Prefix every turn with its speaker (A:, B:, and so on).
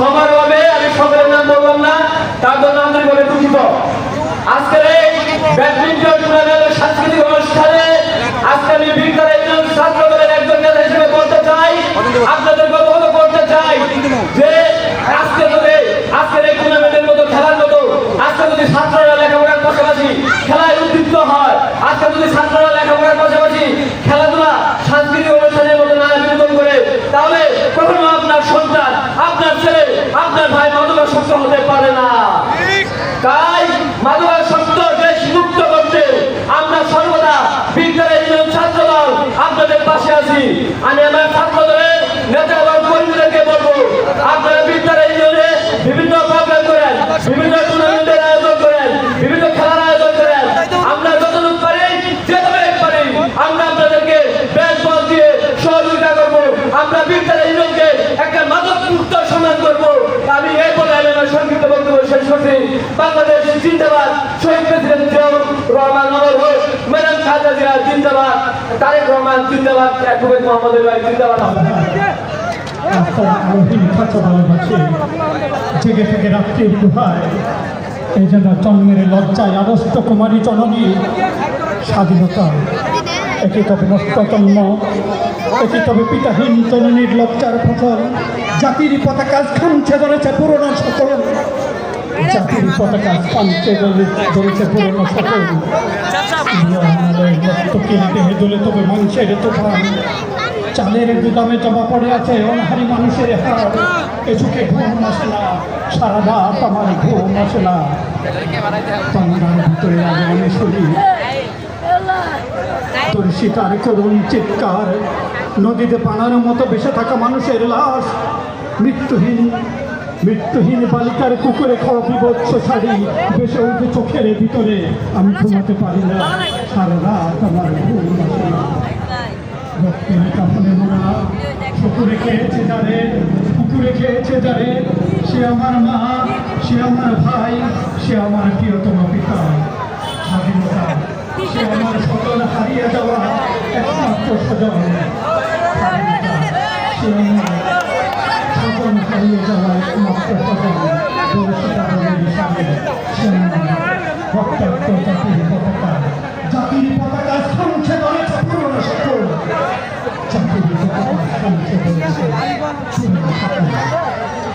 A: সমারোহে আমি সকলের নাম বললাম না, তার জন্য আন্তরিকভাবে দুঃখিত। আজকের এই ব্যাডমিন্টন টুর্নামেন্টের সাংস্কৃতিক অনুষ্ঠানে আজকে আমি বিজ্ঞান একজন ছাত্র দলের একজন নেতা হিসেবে বলতে চাই আপনাদেরকে অবগত করতে চাই যে আজকে যদি, আজকের এই টুর্নামেন্টের মতো খেলার মতো, আজকে যদি ছাত্ররা লেখাপড়ার পাশাপাশি খেলায় উদ্দীপ্ত হয়, আজকে যদি ছাত্ররা লেখাপড়ার পাশাপাশি খেলাধুলা সাংস্কৃতিক অনুষ্ঠানের মতো নানা বিনোদন করে তাহলে কখনো আপনার সন্তান আপনার ছেলে আপনার ভাই মাদকাসক্ত হতে পারে না তাই মাদকাসক্ত দেশ মুক্ত করতে আমরা সর্বদা বিজ্ঞানের একজন ছাত্র দল আপনাদের পাশে আছি আমি আমার ছাত্র দলের নেতা এবং কর্মীদেরকে বলব আপনারা বিজ্ঞানের ইউনিয়নে বিভিন্ন প্রোগ্রাম করেন বিভিন্ন টুর্নামেন্টের আয়োজন করেন বিভিন্ন খেলার আয়োজন করেন আমরা যতটুকু পারি যেভাবে পারি আমরা আপনাদেরকে ব্যাট বল দিয়ে সহযোগিতা করব আমরা বিজ্ঞানের ইউনিয়নকে একটা মাদক মুক্ত সমাজ করব আমি এই বলে আমি আমার সংক্ষিপ্ত বক্তব্য শেষ করছি। বাংলাদেশ জিন্দাবাদ। শহীদ প্রেসিডেন্ট রহমান নগর হোক, ম্যাডাম খালেদা জিন্দাবাদ, তারেক রহমান জিন্দাবাদ অ্যাডভোকেট মোহাম্মদ ভাই জিন্দাবাদ।
B: পিতাহীন জননীর লজ্জার ফসল জাতির পতাকা খামছে ধরেছে পুরনো সকল। মানুষের চালের গুদামে জমা পড়ে আছে মানুষের হার ঘুম আসে না সারা রাত আমার ঘুম আসে না আমি শিকার করুন চিৎকার নদীতে পানার মতো বেসে থাকা মানুষের লাশ মৃত্যুহীন মৃত্যুহীন বালিকার কুকুরে খাওয়া বিভৎস শাড়ি বেসে উঠে চোখের ভিতরে আমি ঘুমাতে পারি না। সারা রাত আমার ঘুম আসে না। রক্তের কাপড়ে মোড়া পুকুরে খেয়েছে যারে পুকুরে খেয়েছে যারে সে আমার মা সে আমার ভাই সে আমার প্রিয়তম পিতা। স্বাধীনতা সে আমার সকল হারিয়ে যাওয়া একমাত্র স্বজন। স্বাধীনতা সে আমার সকল হারিয়ে যাওয়া জাতির পতাকা স্থানছে ধরেছে পুরনো সকল জাতির পতাকা স্থানছে ধরেছে পুরনো সকল